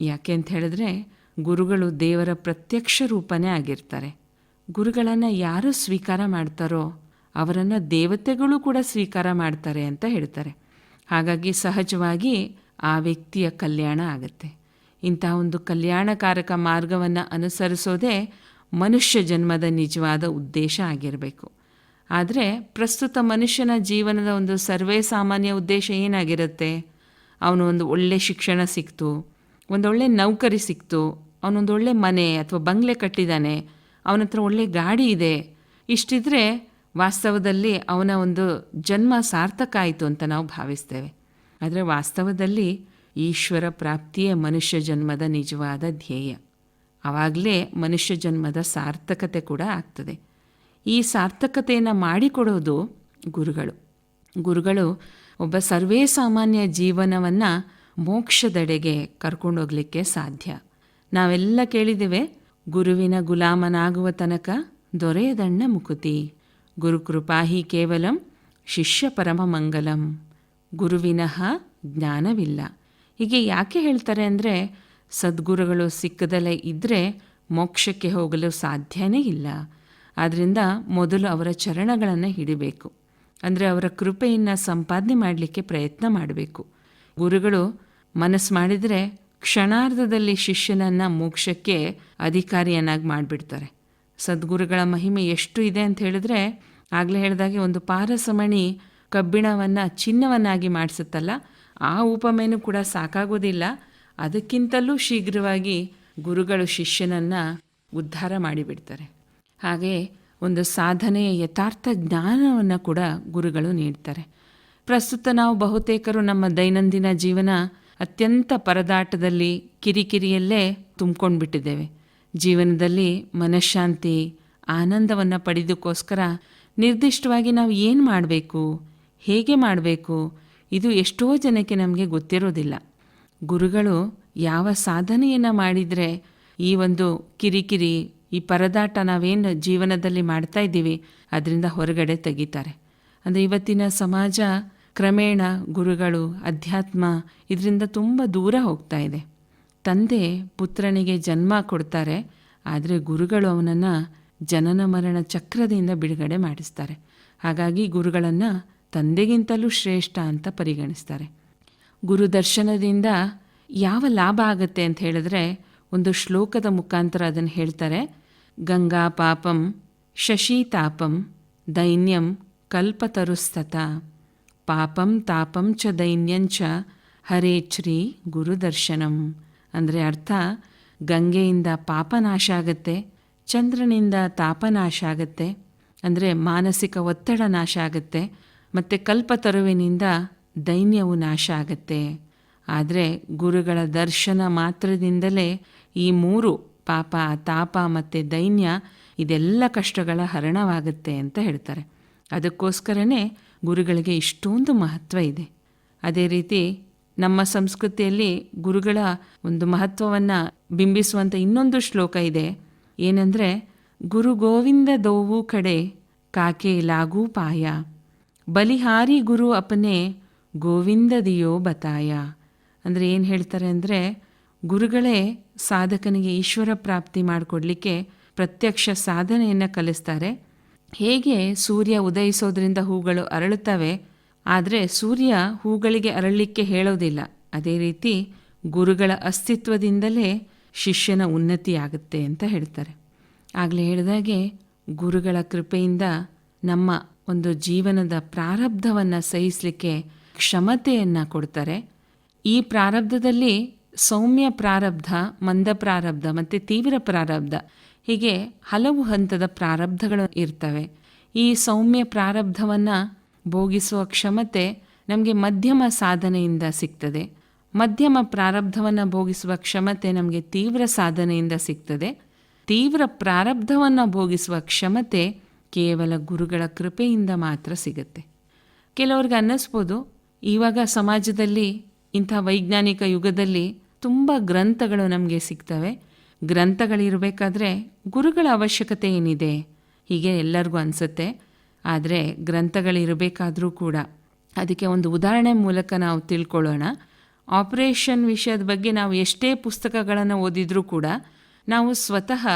ಯಾಕೆ ಅಂತ ಹೇಳಿದ್ರೆ ಗುರುಗಳು ದೇವರ ಪ್ರತ್ಯಕ್ಷ ರೂಪನೇ ಆಗಿರ್ತಾರೆ. ಗುರುಗಳನ್ನು ಯಾರು ಸ್ವೀಕಾರ ಮಾಡ್ತಾರೋ ಅವರನ್ನು ದೇವತೆಗಳು ಕೂಡ ಸ್ವೀಕಾರ ಮಾಡ್ತಾರೆ ಅಂತ ಹೇಳ್ತಾರೆ. ಹಾಗಾಗಿ ಸಹಜವಾಗಿ ಆ ವ್ಯಕ್ತಿಯ ಕಲ್ಯಾಣ ಆಗುತ್ತೆ. ಇಂತಹ ಒಂದು ಕಲ್ಯಾಣಕಾರಕ ಮಾರ್ಗವನ್ನು ಅನುಸರಿಸೋದೇ ಮನುಷ್ಯ ಜನ್ಮದ ನಿಜವಾದ ಉದ್ದೇಶ ಆಗಿರಬೇಕು. ಆದರೆ ಪ್ರಸ್ತುತ ಮನುಷ್ಯನ ಜೀವನದ ಒಂದು ಸರ್ವೇ ಸಾಮಾನ್ಯ ಉದ್ದೇಶ ಏನಾಗಿರುತ್ತೆ? ಅವನು ಒಂದು ಒಳ್ಳೆ ಶಿಕ್ಷಣ ಸಿಕ್ತು ಒಂದೊಳ್ಳೆ ನೌಕರಿ ಸಿಕ್ತು ಅವನೊಂದು ಒಳ್ಳೆ ಮನೆ ಅಥವಾ ಬಂಗ್ಲೆ ಕಟ್ಟಿದ್ದಾನೆ ಅವನ ಹತ್ರ ಒಳ್ಳೆ ಗಾಡಿ ಇದೆ, ಇಷ್ಟಿದ್ರೆ ವಾಸ್ತವದಲ್ಲಿ ಅವನ ಒಂದು ಜನ್ಮ ಸಾರ್ಥಕ ಆಯಿತು ಅಂತ ನಾವು ಭಾವಿಸ್ತೇವೆ. ಆದರೆ ವಾಸ್ತವದಲ್ಲಿ ಈಶ್ವರ ಪ್ರಾಪ್ತಿಯೇ ಮನುಷ್ಯ ಜನ್ಮದ ನಿಜವಾದ ಧ್ಯೇಯ. ಆವಾಗಲೇ ಮನುಷ್ಯ ಜನ್ಮದ ಸಾರ್ಥಕತೆ ಕೂಡ ಆಗ್ತದೆ. ಈ ಸಾರ್ಥಕತೆಯನ್ನು ಮಾಡಿಕೊಡೋದು ಗುರುಗಳು. ಗುರುಗಳು ಒಬ್ಬ ಸರ್ವೇ ಸಾಮಾನ್ಯ ಜೀವನವನ್ನು ಮೋಕ್ಷದೆಡೆಗೆ ಕರ್ಕೊಂಡೋಗ್ಲಿಕ್ಕೆ ಸಾಧ್ಯ. ನಾವೆಲ್ಲ ಕೇಳಿದ್ದೇವೆ, ಗುರುವಿನ ಗುಲಾಮನಾಗುವ ತನಕ ದೊರೆಯದಣ್ಣ ಮುಕುತಿ. ಗುರುಕೃಪಾಹಿ ಕೇವಲಂ ಶಿಷ್ಯ ಪರಮ ಮಂಗಲಂ. ಗುರುವಿನಃ ಜ್ಞಾನವಿಲ್ಲ. ಹೀಗೆ ಯಾಕೆ ಹೇಳ್ತಾರೆ ಅಂದರೆ, ಸದ್ಗುರುಗಳು ಸಿಕ್ಕದಲ್ಲೇ ಇದ್ದರೆ ಮೋಕ್ಷಕ್ಕೆ ಹೋಗಲು ಸಾಧ್ಯನೇ ಇಲ್ಲ. ಆದ್ದರಿಂದ ಮೊದಲು ಅವರ ಚರಣಗಳನ್ನು ಹಿಡಿಬೇಕು. ಅಂದರೆ ಅವರ ಕೃಪೆಯನ್ನು ಸಂಪಾದನೆ ಮಾಡಲಿಕ್ಕೆ ಪ್ರಯತ್ನ ಮಾಡಬೇಕು. ಗುರುಗಳು ಮನಸ್ಸು ಮಾಡಿದರೆ ಕ್ಷಣಾರ್ಧದಲ್ಲಿ ಶಿಷ್ಯನನ್ನು ಮೋಕ್ಷಕ್ಕೆ ಅಧಿಕಾರಿಯನ್ನಾಗಿ ಮಾಡಿಬಿಡ್ತಾರೆ. ಸದ್ಗುರುಗಳ ಮಹಿಮೆ ಎಷ್ಟು ಇದೆ ಅಂತ ಹೇಳಿದ್ರೆ ಆಗಲೇ ಹೇಳಿದಾಗೆ ಒಂದು ಪಾರಸಮಣಿ ಕಬ್ಬಿಣವನ್ನು ಚಿನ್ನವನ್ನಾಗಿ ಮಾಡಿಸುತ್ತಲ್ಲ, ಆ ಉಪಮೇನೂ ಕೂಡ ಸಾಕಾಗೋದಿಲ್ಲ. ಅದಕ್ಕಿಂತಲೂ ಶೀಘ್ರವಾಗಿ ಗುರುಗಳು ಶಿಷ್ಯನನ್ನು ಉದ್ಧಾರ ಮಾಡಿಬಿಡ್ತಾರೆ. ಹಾಗೆ ಒಂದು ಸಾಧನೆಯ ಯಥಾರ್ಥ ಜ್ಞಾನವನ್ನು ಕೂಡ ಗುರುಗಳು ನೀಡ್ತಾರೆ. ಪ್ರಸ್ತುತ ನಾವು ಬಹುತೇಕರು ನಮ್ಮ ದೈನಂದಿನ ಜೀವನ ಅತ್ಯಂತ ಪರದಾಟದಲ್ಲಿ, ಕಿರಿಕಿರಿಯಲ್ಲೇ ತುಂಬ್ಕೊಂಡು ಬಿಟ್ಟಿದ್ದೇವೆ ಜೀವನದಲ್ಲಿ ಮನಃಶಾಂತಿ, ಆನಂದವನ್ನು ಪಡೆದಕ್ಕೋಸ್ಕರ ನಿರ್ದಿಷ್ಟವಾಗಿ ನಾವು ಏನು ಮಾಡಬೇಕು, ಹೇಗೆ ಮಾಡಬೇಕು, ಇದು ಎಷ್ಟೋ ಜನಕ್ಕೆ ನಮಗೆ ಗೊತ್ತಿರೋದಿಲ್ಲ. ಗುರುಗಳು ಯಾವ ಸಾಧನೆಯನ್ನು ಮಾಡಿದರೆ ಈ ಒಂದು ಕಿರಿಕಿರಿ ಈ ಪರದಾಟ ನಾವೇನು ಜೀವನದಲ್ಲಿ ಮಾಡ್ತಾ ಇದ್ದೀವಿ, ಅದರಿಂದ ಹೊರಗಡೆ ತೆಗಿತಾರೆ. ಅಂದರೆ ಇವತ್ತಿನ ಸಮಾಜ ಕ್ರಮೇಣ ಗುರುಗಳು, ಅಧ್ಯಾತ್ಮ ಇದರಿಂದ ತುಂಬ ದೂರ ಹೋಗ್ತಾ ಇದೆ. ತಂದೆ ಪುತ್ರನಿಗೆ ಜನ್ಮ ಕೊಡ್ತಾರೆ, ಆದರೆ ಗುರುಗಳು ಅವನನ್ನು ಜನನ ಮರಣ ಚಕ್ರದಿಂದ ಬಿಡುಗಡೆ ಮಾಡಿಸ್ತಾರೆ. ಹಾಗಾಗಿ ಗುರುಗಳನ್ನು ತಂದೆಗಿಂತಲೂ ಶ್ರೇಷ್ಠ ಅಂತ ಪರಿಗಣಿಸ್ತಾರೆ. ಗುರು ದರ್ಶನದಿಂದ ಯಾವ ಲಾಭ ಆಗುತ್ತೆ ಅಂತ ಹೇಳಿದ್ರೆ, ಒಂದು ಶ್ಲೋಕದ ಮುಖಾಂತರ ಅದನ್ನು ಹೇಳ್ತಾರೆ. ಗಂಗಾ ಪಾಪಂ ಶಶೀತಾಪಂ ದೈನ್ಯಂ ಕಲ್ಪತರುಸ್ತತ ಪಾಪಂ ತಾಪಂ ಚ ದೈನ್ಯಂಚ ಹರೇಚ್ಛ್ರೀ ಗುರುದರ್ಶನಂ ಅಂದರೆ ಅರ್ಥ, ಗಂಗೆಯಿಂದ ಪಾಪ ನಾಶ ಆಗುತ್ತೆ, ಚಂದ್ರನಿಂದ ತಾಪ ನಾಶ ಆಗುತ್ತೆ, ಅಂದರೆ ಮಾನಸಿಕ ಒತ್ತಡ ನಾಶ ಆಗುತ್ತೆ, ಮತ್ತು ಕಲ್ಪತರುವಿನಿಂದ ದೈನ್ಯವು ನಾಶ ಆಗುತ್ತೆ. ಆದರೆ ಗುರುಗಳ ದರ್ಶನ ಮಾತ್ರದಿಂದಲೇ ಈ ಮೂರು ಪಾಪ, ತಾಪ ಮತ್ತು ದೈನ್ಯ ಇದೆಲ್ಲ ಕಷ್ಟಗಳ ಹರಣವಾಗುತ್ತೆ ಅಂತ ಹೇಳ್ತಾರೆ. ಅದಕ್ಕೋಸ್ಕರನೇ ಗುರುಗಳಿಗೆ ಇಷ್ಟೊಂದು ಮಹತ್ವ ಇದೆ. ಅದೇ ರೀತಿ ನಮ್ಮ ಸಂಸ್ಕೃತಿಯಲ್ಲಿ ಗುರುಗಳ ಒಂದು ಮಹತ್ವವನ್ನು ಬಿಂಬಿಸುವಂಥ ಇನ್ನೊಂದು ಶ್ಲೋಕ ಇದೆ. ಏನಂದರೆ, ಗುರು ಗೋವಿಂದ ದೋವು ಕಡೆ ಕಾಕೆ ಲಾಗೂ ಪಾಯ. ಬಲಿಹಾರಿ ಗುರು ಅಪನೆ ಗೋವಿಂದ ದಿಯೋ ಬತಾಯ. ಅಂದರೆ ಏನು ಹೇಳ್ತಾರೆ ಅಂದರೆ, ಗುರುಗಳೇ ಸಾಧಕನಿಗೆ ಈಶ್ವರ ಪ್ರಾಪ್ತಿ ಮಾಡಿಕೊಡ್ಲಿಕ್ಕೆ ಪ್ರತ್ಯಕ್ಷ ಸಾಧನೆಯನ್ನು ಕಲಿಸ್ತಾರೆ. ಹೇಗೆ ಸೂರ್ಯ ಉದಯಿಸೋದ್ರಿಂದ ಹೂಗಳು ಅರಳುತ್ತವೆ, ಆದರೆ ಸೂರ್ಯ ಹೂಗಳಿಗೆ ಅರಳಲಿಕ್ಕೆ ಹೇಳೋದಿಲ್ಲ. ಅದೇ ರೀತಿ ಗುರುಗಳ ಅಸ್ತಿತ್ವದಿಂದಲೇ ಶಿಷ್ಯನ ಉನ್ನತಿಯಾಗುತ್ತೆ ಅಂತ ಹೇಳ್ತಾರೆ. ಆಗಲೇ ಹೇಳಿದಾಗೆ ಗುರುಗಳ ಕೃಪೆಯಿಂದ ನಮ್ಮ ಒಂದು ಜೀವನದ ಪ್ರಾರಬ್ಧವನ್ನು ಸಹಿಸಲಿಕ್ಕೆ ಕ್ಷಮತೆಯನ್ನು ಕೊಡ್ತಾರೆ. ಈ ಪ್ರಾರಬ್ಧದಲ್ಲಿ ಸೌಮ್ಯ ಪ್ರಾರಬ್ಧ, ಮಂದ ಪ್ರಾರಬ್ಧ ಮತ್ತು ತೀವ್ರ ಪ್ರಾರಬ್ಧ ಹೀಗೆ ಹಲವು ಹಂತದ ಪ್ರಾರಬ್ಧಗಳು ಇರ್ತವೆ. ಈ ಸೌಮ್ಯ ಪ್ರಾರಬ್ಧವನ್ನು ಭೋಗಿಸುವ ಕ್ಷಮತೆ ನಮಗೆ ಮಧ್ಯಮ ಸಾಧನೆಯಿಂದ ಸಿಗ್ತದೆ. ಮಧ್ಯಮ ಪ್ರಾರಬ್ಧವನ್ನು ಭೋಗಿಸುವ ಕ್ಷಮತೆ ನಮಗೆ ತೀವ್ರ ಸಾಧನೆಯಿಂದ ಸಿಗ್ತದೆ. ತೀವ್ರ ಪ್ರಾರಬ್ಧವನ್ನು ಭೋಗಿಸುವ ಕ್ಷಮತೆ ಕೇವಲ ಗುರುಗಳ ಕೃಪೆಯಿಂದ ಮಾತ್ರ ಸಿಗುತ್ತೆ. ಕೆಲವ್ರಿಗೆ ಅನ್ನಿಸ್ಬೋದು, ಇವಾಗ ಸಮಾಜದಲ್ಲಿ ಇಂಥ ವೈಜ್ಞಾನಿಕ ಯುಗದಲ್ಲಿ ತುಂಬ ಗ್ರಂಥಗಳು ನಮಗೆ ಸಿಗ್ತವೆ. ಗ್ರಂಥಗಳಿರಬೇಕಾದ್ರೆ ಗುರುಗಳ ಅವಶ್ಯಕತೆ ಏನಿದೆ? ಹೀಗೆ ಎಲ್ಲರಿಗೂ ಅನಿಸುತ್ತೆ. ಆದರೆ ಗ್ರಂಥಗಳಿರಬೇಕಾದರೂ ಕೂಡ ಅದಕ್ಕೆ ಒಂದು ಉದಾಹರಣೆ ಮೂಲಕ ನಾವು ತಿಳ್ಕೊಳ್ಳೋಣ. ಆಪರೇಷನ್ ವಿಷಯದ ಬಗ್ಗೆ ನಾವು ಎಷ್ಟೇ ಪುಸ್ತಕಗಳನ್ನು ಓದಿದರೂ ಕೂಡ ನಾವು ಸ್ವತಃ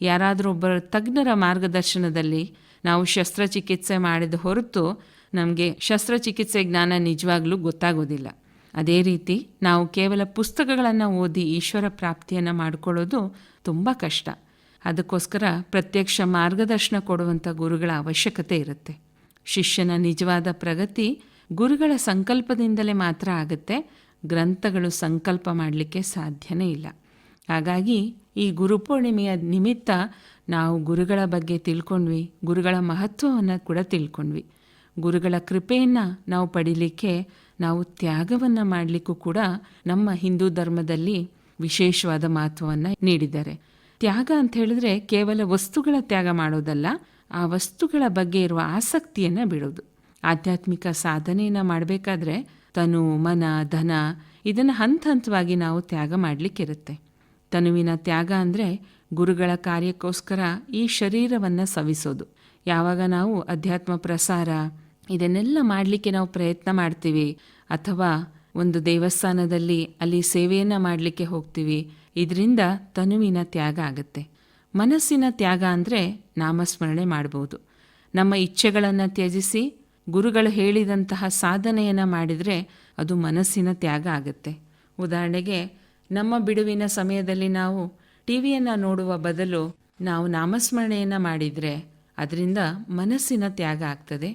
ಯಾರಾದರೂ ಒಬ್ಬರ ತಜ್ಞರ ಮಾರ್ಗದರ್ಶನದಲ್ಲಿ ನಾವು ಶಸ್ತ್ರಚಿಕಿತ್ಸೆ ಮಾಡಿದ ಹೊರತು ನಮಗೆ ಶಸ್ತ್ರಚಿಕಿತ್ಸೆ ಜ್ಞಾನ ನಿಜವಾಗ್ಲೂ ಗೊತ್ತಾಗೋದಿಲ್ಲ. ಅದೇ ರೀತಿ ನಾವು ಕೇವಲ ಪುಸ್ತಕಗಳನ್ನು ಓದಿ ಈಶ್ವರ ಪ್ರಾಪ್ತಿಯನ್ನು ಮಾಡಿಕೊಳ್ಳೋದು ತುಂಬ ಕಷ್ಟ. ಅದಕ್ಕೋಸ್ಕರ ಪ್ರತ್ಯಕ್ಷ ಮಾರ್ಗದರ್ಶನ ಕೊಡುವಂಥ ಗುರುಗಳ ಅವಶ್ಯಕತೆ ಇರುತ್ತೆ. ಶಿಷ್ಯನ ನಿಜವಾದ ಪ್ರಗತಿ ಗುರುಗಳ ಸಂಕಲ್ಪದಿಂದಲೇ ಮಾತ್ರ ಆಗುತ್ತೆ. ಗ್ರಂಥಗಳು ಸಂಕಲ್ಪ ಮಾಡಲಿಕ್ಕೆ ಸಾಧ್ಯನೇ ಇಲ್ಲ. ಹಾಗಾಗಿ ಈ ಗುರುಪೂರ್ಣಿಮೆಯ ನಿಮಿತ್ತ ನಾವು ಗುರುಗಳ ಬಗ್ಗೆ ತಿಳ್ಕೊಂಡ್ವಿ, ಗುರುಗಳ ಮಹತ್ವವನ್ನು ಕೂಡ ತಿಳ್ಕೊಂಡ್ವಿ. ಗುರುಗಳ ಕೃಪೆಯನ್ನು ನಾವು ಪಡೀಲಿಕ್ಕೆ ನಾವು ತ್ಯಾಗವನ್ನು ಮಾಡಲಿಕ್ಕೂ ಕೂಡ ನಮ್ಮ ಹಿಂದೂ ಧರ್ಮದಲ್ಲಿ ವಿಶೇಷವಾದ ಮಹತ್ವವನ್ನು ನೀಡಿದ್ದಾರೆ. ತ್ಯಾಗ ಅಂತ ಹೇಳಿದ್ರೆ ಕೇವಲ ವಸ್ತುಗಳ ತ್ಯಾಗ ಮಾಡೋದಲ್ಲ, ಆ ವಸ್ತುಗಳ ಬಗ್ಗೆ ಇರುವ ಆಸಕ್ತಿಯನ್ನು ಬಿಡೋದು. ಆಧ್ಯಾತ್ಮಿಕ ಸಾಧನೆಯನ್ನು ಮಾಡಬೇಕಾದ್ರೆ ತನು, ಮನ, ಧನ ಇದನ್ನು ಹಂತ ಹಂತವಾಗಿ ನಾವು ತ್ಯಾಗ ಮಾಡಲಿಕ್ಕಿರುತ್ತೆ. ತನುವಿನ ತ್ಯಾಗ ಅಂದರೆ ಗುರುಗಳ ಕಾರ್ಯಕ್ಕೋಸ್ಕರ ಈ ಶರೀರವನ್ನು ಸವಿಸೋದು. ಯಾವಾಗ ನಾವು ಅಧ್ಯಾತ್ಮ ಪ್ರಸಾರ ಇದನ್ನೆಲ್ಲ ಮಾಡಲಿಕ್ಕೆ ನಾವು ಪ್ರಯತ್ನ ಮಾಡ್ತೀವಿ. ಅಥವಾ ಒಂದು ದೇವಸ್ಥಾನದಲ್ಲಿ ಅಲ್ಲಿ ಸೇವೆಯನ್ನು ಮಾಡಲಿಕ್ಕೆ ಹೋಗ್ತೀವಿ. ಇದರಿಂದ ತನುವಿನ ತ್ಯಾಗ ಆಗುತ್ತೆ. ಮನಸ್ಸಿನ ತ್ಯಾಗ ಅಂದರೆ ನಾಮಸ್ಮರಣೆ ಮಾಡ್ಬೋದು. ನಮ್ಮ ಇಚ್ಛೆಗಳನ್ನು ತ್ಯಜಿಸಿ, ಗುರುಗಳು ಹೇಳಿದಂತಹ ಸಾಧನೆಯನ್ನು ಮಾಡಿದರೆ ಅದು ಮನಸ್ಸಿನ ತ್ಯಾಗ ಆಗುತ್ತೆ. ಉದಾಹರಣೆಗೆ, ನಮ್ಮ ಬಿಡುವಿನ ಸಮಯದಲ್ಲಿ ನಾವು ಟಿ ವಿಯನ್ನು ನೋಡುವ ಬದಲು ನಾವು ನಾಮಸ್ಮರಣೆಯನ್ನು ಮಾಡಿದರೆ, ಅದರಿಂದ ಮನಸ್ಸಿನ ತ್ಯಾಗ ಆಗ್ತದೆ.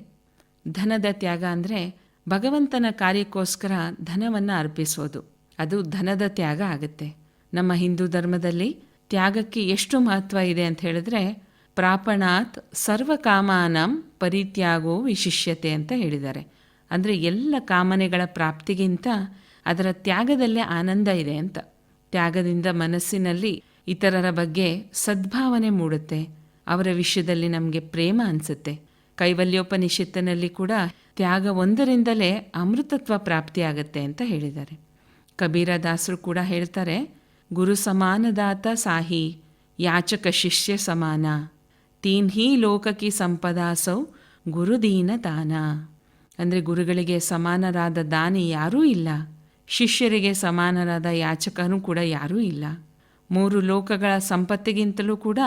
ಧನದ ತ್ಯಾಗ ಅಂದರೆ ಭಗವಂತನ ಕಾರ್ಯಕ್ಕೋಸ್ಕರ ಧನವನ್ನು ಅರ್ಪಿಸೋದು. ಅದು ಧನದ ತ್ಯಾಗ ಆಗುತ್ತೆ. ನಮ್ಮ ಹಿಂದೂ ಧರ್ಮದಲ್ಲಿ ತ್ಯಾಗಕ್ಕೆ ಎಷ್ಟು ಮಹತ್ವ ಇದೆ ಅಂತ ಹೇಳಿದ್ರೆ, ಪ್ರಾಪಣಾತ್ ಸರ್ವಕಾಮಾನಂ ಪರಿತ್ಯಾಗೋ ವಿಶಿಷ್ಯತೆ ಅಂತ ಹೇಳಿದ್ದಾರೆ. ಅಂದರೆ ಎಲ್ಲ ಕಾಮನೆಗಳ ಪ್ರಾಪ್ತಿಗಿಂತ ಅದರ ತ್ಯಾಗದಲ್ಲೇ ಆನಂದ ಇದೆ ಅಂತ. ತ್ಯಾಗದಿಂದ ಮನಸ್ಸಿನಲ್ಲಿ ಇತರರ ಬಗ್ಗೆ ಸದ್ಭಾವನೆ ಮೂಡುತ್ತೆ. ಅವರ ವಿಷಯದಲ್ಲಿ ನಮಗೆ ಪ್ರೇಮ ಅನಿಸುತ್ತೆ. ಕೈವಲ್ಯೋಪನಿಷತ್ತಿನಲ್ಲಿ ಕೂಡ ತ್ಯಾಗ ಒಂದರಿಂದಲೇ ಅಮೃತತ್ವ ಪ್ರಾಪ್ತಿಯಾಗತ್ತೆ ಅಂತ ಹೇಳಿದ್ದಾರೆ. ಕಬೀರ ದಾಸರು ಕೂಡ ಹೇಳ್ತಾರೆ, ಗುರು ಸಮಾನದಾತ ಸಾಹಿ, ಯಾಚಕ ಶಿಷ್ಯ ಸಮಾನ ತೀನ್ ಹಿ ಲೋಕಕಿ ಸಂಪದಾಸೌ ಗುರುದೀನ ದಾನ ಅಂದರೆ ಗುರುಗಳಿಗೆ ಸಮಾನರಾದ ದಾನಿ ಯಾರೂ ಇಲ್ಲ, ಶಿಷ್ಯರಿಗೆ ಸಮಾನರಾದ ಯಾಚಕನೂ ಕೂಡ ಯಾರೂ ಇಲ್ಲ. ಮೂರು ಲೋಕಗಳ ಸಂಪತ್ತಿಗಿಂತಲೂ ಕೂಡ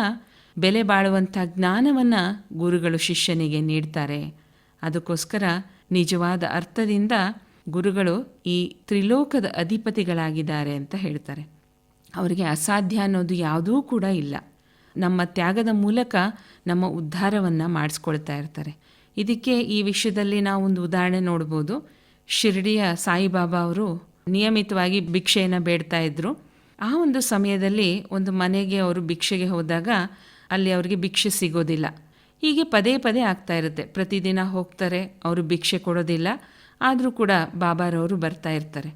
ಬೆಲೆ ಬಾಳುವಂಥ ಜ್ಞಾನವನ್ನು ಗುರುಗಳು ಶಿಷ್ಯನಿಗೆ ನೀಡ್ತಾರೆ. ಅದಕ್ಕೋಸ್ಕರ ನಿಜವಾದ ಅರ್ಥದಿಂದ ಗುರುಗಳು ಈ ತ್ರಿಲೋಕದ ಅಧಿಪತಿಗಳಾಗಿದ್ದಾರೆ ಅಂತ ಹೇಳ್ತಾರೆ. ಅವರಿಗೆ ಅಸಾಧ್ಯ ಅನ್ನೋದು ಯಾವುದೂ ಕೂಡ ಇಲ್ಲ. ನಮ್ಮ ತ್ಯಾಗದ ಮೂಲಕ ನಮ್ಮ ಉದ್ಧಾರವನ್ನು ಮಾಡಿಸ್ಕೊಳ್ತಾ ಇರ್ತಾರೆ. ಇದಕ್ಕೆ ಈ ವಿಷಯದಲ್ಲಿ ನಾವು ಒಂದು ಉದಾಹರಣೆ ನೋಡ್ಬೋದು. ಶಿರಡಿಯ ಸಾಯಿಬಾಬಾ ಅವರು ನಿಯಮಿತವಾಗಿ ಭಿಕ್ಷೆಯನ್ನು ಬೇಡ್ತಾ ಇದ್ದರು ಆ ಒಂದು ಸಮಯದಲ್ಲಿ ಒಂದು ಮನೆಗೆ ಅವರು ಭಿಕ್ಷೆಗೆ ಹೋದಾಗ ಅಲ್ಲಿ ಅವರಿಗೆ ಭಿಕ್ಷೆ ಸಿಗೋದಿಲ್ಲ. ಹೀಗೆ ಪದೇ ಪದೇ ಆಗ್ತಾ ಇರುತ್ತೆ. ಪ್ರತಿದಿನ ಹೋಗ್ತಾರೆ, ಅವರು ಭಿಕ್ಷೆ ಕೊಡೋದಿಲ್ಲ. ಆದರೂ ಕೂಡ ಬಾಬಾರವರು ಬರ್ತಾ ಇರ್ತಾರೆ.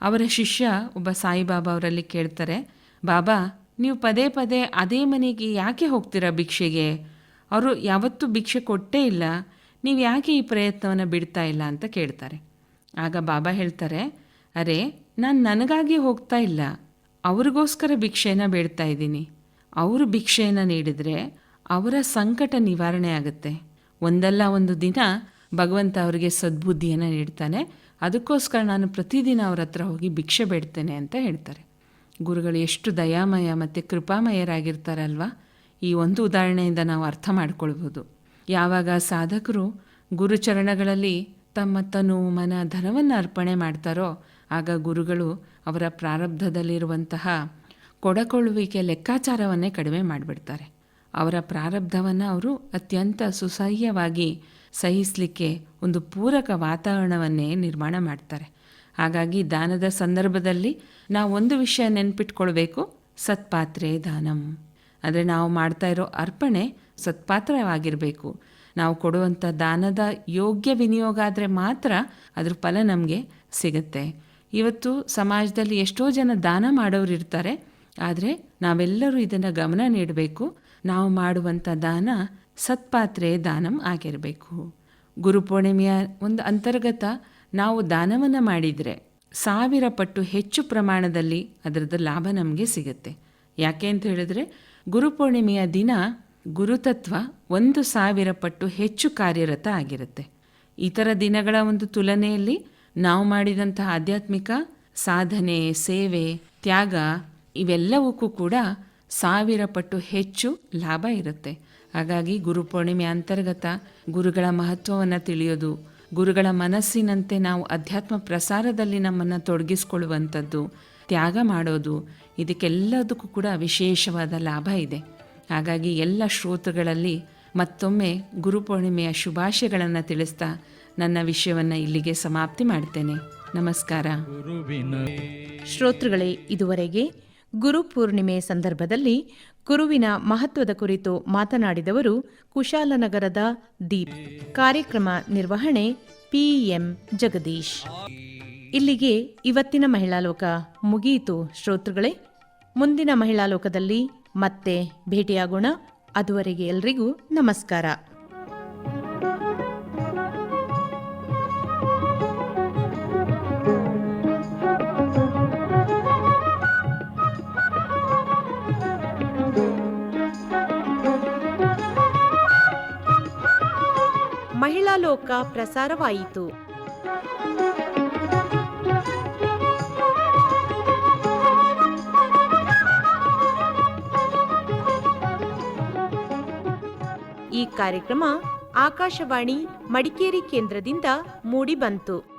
ಅವರ ಶಿಷ್ಯ ಒಬ್ಬ ಸಾಯಿಬಾಬಾ ಅವರಲ್ಲಿ ಕೇಳ್ತಾರೆ, ಬಾಬಾ, ನೀವು ಪದೇ ಪದೇ ಅದೇ ಮನೆಗೆ ಯಾಕೆ ಹೋಗ್ತೀರಾ ಭಿಕ್ಷೆಗೆ? ಅವರು ಯಾವತ್ತೂ ಭಿಕ್ಷೆ ಕೊಟ್ಟೇ ಇಲ್ಲ. ನೀವು ಯಾಕೆ ಈ ಪ್ರಯತ್ನವನ್ನು ಬಿಡ್ತಾ ಇಲ್ಲ? ಅಂತ ಕೇಳ್ತಾರೆ. ಆಗ ಬಾಬಾ ಹೇಳ್ತಾರೆ, ಅರೆ, ನಾನು ನನಗಾಗಿ ಹೋಗ್ತಾ ಇಲ್ಲ. ಅವ್ರಿಗೋಸ್ಕರ ಭಿಕ್ಷೆನ ಬೇಡ್ತಾ ಇದ್ದೀನಿ. ಅವರು ಭಿಕ್ಷೆಯನ್ನು ನೀಡಿದರೆ ಅವರ ಸಂಕಟ ನಿವಾರಣೆ ಆಗುತ್ತೆ. ಒಂದಲ್ಲ ಒಂದು ದಿನ ಭಗವಂತ ಅವರಿಗೆ ಸದ್ಬುದ್ಧಿಯನ್ನು ನೀಡ್ತಾನೆ. ಅದಕ್ಕೋಸ್ಕರ ನಾನು ಪ್ರತಿದಿನ ಅವ್ರ ಹತ್ರ ಹೋಗಿ ಭಿಕ್ಷೆ ಬೇಡ್ತೇನೆ ಅಂತ ಹೇಳ್ತಾರೆ. ಗುರುಗಳು ಎಷ್ಟು ದಯಾಮಯ ಮತ್ತು ಕೃಪಾಮಯರಾಗಿರ್ತಾರಲ್ವ? ಈ ಒಂದು ಉದಾಹರಣೆಯಿಂದ ನಾವು ಅರ್ಥ ಮಾಡ್ಕೊಳ್ಬೋದು. ಯಾವಾಗ ಸಾಧಕರು ಗುರುಚರಣಗಳಲ್ಲಿ ತಮ್ಮ ತನು ಮನ ಧನವನ್ನು ಅರ್ಪಣೆ ಮಾಡ್ತಾರೋ, ಆಗ ಗುರುಗಳು ಅವರ ಪ್ರಾರಬ್ಧದಲ್ಲಿರುವಂತಹ ಕೊಡಕೊಳ್ಳುವಿಕೆ ಲೆಕ್ಕಾಚಾರವನ್ನೇ ಕಡಿಮೆ ಮಾಡಿಬಿಡ್ತಾರೆ. ಅವರ ಪ್ರಾರಬ್ಧವನ್ನು ಅವರು ಅತ್ಯಂತ ಸುಸಹ್ಯವಾಗಿ ಸಹಿಸಲಿಕ್ಕೆ ಒಂದು ಪೂರಕ ವಾತಾವರಣವನ್ನೇ ನಿರ್ಮಾಣ ಮಾಡ್ತಾರೆ. ಹಾಗಾಗಿ ದಾನದ ಸಂದರ್ಭದಲ್ಲಿ ನಾವು ಒಂದು ವಿಷಯ ನೆನ್ಪಿಟ್ಕೊಳ್ಬೇಕು, ಸತ್ಪಾತ್ರೆ ದಾನಂ. ಅಂದರೆ ನಾವು ಮಾಡ್ತಾ ಇರೋ ಅರ್ಪಣೆ ಸತ್ಪಾತ್ರವಾಗಿರಬೇಕು. ನಾವು ಕೊಡುವಂಥ ದಾನದ ಯೋಗ್ಯ ವಿನಿಯೋಗ ಆದರೆ ಮಾತ್ರ ಅದ್ರ ಫಲ ನಮಗೆ ಸಿಗುತ್ತೆ. ಇವತ್ತು ಸಮಾಜದಲ್ಲಿ ಎಷ್ಟೋ ಜನ ದಾನ ಮಾಡೋರು ಇರ್ತಾರೆ ಆದರೆ ನಾವೆಲ್ಲರೂ ಇದನ್ನು ಗಮನ ನೀಡಬೇಕು. ನಾವು ಮಾಡುವಂಥ ದಾನ ಸತ್ಪಾತ್ರೆ ದಾನಂ ಆಗಿರಬೇಕು. ಗುರುಪೂರ್ಣಿಮೆಯ ಒಂದು ಅಂತರ್ಗತ ನಾವು ದಾನವನ್ನು ಮಾಡಿದರೆ ಸಾವಿರ ಪಟ್ಟು ಹೆಚ್ಚು ಪ್ರಮಾಣದಲ್ಲಿ ಅದರದ್ದು ಲಾಭ ನಮಗೆ ಸಿಗುತ್ತೆ. ಯಾಕೆ ಅಂತ ಹೇಳಿದ್ರೆ ಗುರುಪೂರ್ಣಿಮೆಯ ದಿನ ಗುರುತತ್ವ ಒಂದು ಸಾವಿರ ಪಟ್ಟು ಹೆಚ್ಚು ಕಾರ್ಯರತ ಆಗಿರುತ್ತೆ. ಇತರ ದಿನಗಳ ಒಂದು ತುಲನೆಯಲ್ಲಿ ನಾವು ಮಾಡಿದಂತಹ ಆಧ್ಯಾತ್ಮಿಕ ಸಾಧನೆ, ಸೇವೆ, ತ್ಯಾಗ ಇವೆಲ್ಲವಕ್ಕೂ ಕೂಡ ಸಾವಿರ ಪಟ್ಟು ಹೆಚ್ಚು ಲಾಭ ಇರುತ್ತೆ. ಹಾಗಾಗಿ ಗುರುಪೂರ್ಣಿಮೆ ಅಂತರ್ಗತ ಗುರುಗಳ ಮಹತ್ವವನ್ನು ತಿಳಿಯೋದು ಗುರುಗಳ ಮನಸ್ಸಿನಂತೆ ನಾವು ಅಧ್ಯಾತ್ಮ ಪ್ರಸಾರದಲ್ಲಿ ನಮ್ಮನ್ನು ತೊಡಗಿಸ್ಕೊಳ್ಳುವಂಥದ್ದು ತ್ಯಾಗ ಮಾಡೋದು ಇದಕ್ಕೆಲ್ಲದಕ್ಕೂ ಕೂಡ ವಿಶೇಷವಾದ ಲಾಭ ಇದೆ. ಹಾಗಾಗಿ ಎಲ್ಲ ಶ್ರೋತೃಗಳಲ್ಲಿ ಮತ್ತೊಮ್ಮೆ ಗುರುಪೂರ್ಣಿಮೆಯ ಶುಭಾಶಯಗಳನ್ನು ತಿಳಿಸ್ತಾ ನನ್ನ ವಿಷಯವನ್ನು ಇಲ್ಲಿಗೆ ಸಮಾಪ್ತಿ ಮಾಡ್ತೇನೆ. ನಮಸ್ಕಾರ. ಶ್ರೋತೃಗಳೇ ಇದುವರೆಗೆ ಗುರು ಪೂರ್ಣಿಮೆ ಸಂದರ್ಭದಲ್ಲಿ ಗುರುವಿನ ಮಹತ್ವದ ಕುರಿತು ಮಾತನಾಡಿದವರು ಕುಶಾಲನಗರದ ದೀಪ್. ಕಾರ್ಯಕ್ರಮ ನಿರ್ವಹಣೆ ಪಿಎಂ ಜಗದೀಶ್. ಇಲ್ಲಿಗೆ ಇವತ್ತಿನ ಮಹಿಳಾ ಲೋಕ ಮುಗಿಯಿತು ಶ್ರೋತೃಗಳೇ. ಮುಂದಿನ ಮಹಿಳಾ ಲೋಕದಲ್ಲಿ ಮತ್ತೆ ಭೇಟಿಯಾಗೋಣ. ಅದುವರೆಗೆ ಎಲ್ರಿಗೂ ನಮಸ್ಕಾರ. ಮಹಿಳಾ ಲೋಕ ಪ್ರಸಾರವಾಯಿತು. ಈ ಕಾರ್ಯಕ್ರಮ ಆಕಾಶವಾಣಿ ಮಡಿಕೇರಿ ಕೇಂದ್ರದಿಂದ ಮೂಡಿಬಂತು.